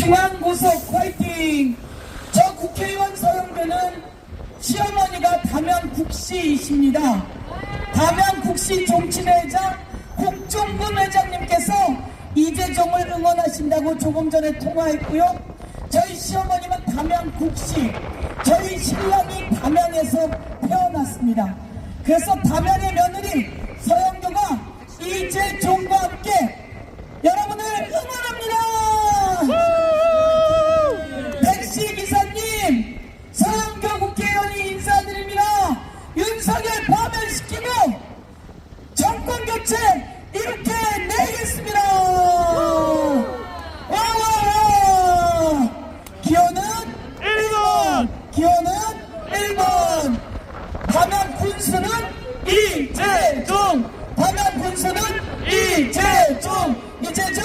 중앙고속 화이팅! 저 국회의원 서영대는 시어머니가 담양국시이십니다. 담양국시 정치회장 국정군 회장님께서 이재정을 응원하신다고 조금 전에 통화했고요. 저희 시어머님은 담양국시, 저희 신랑이 담양에서 태어났습니다. 그래서 담양의 며느리 기호는 1번. 담양 군수는 이재중 담양 군수는 이재중 이재중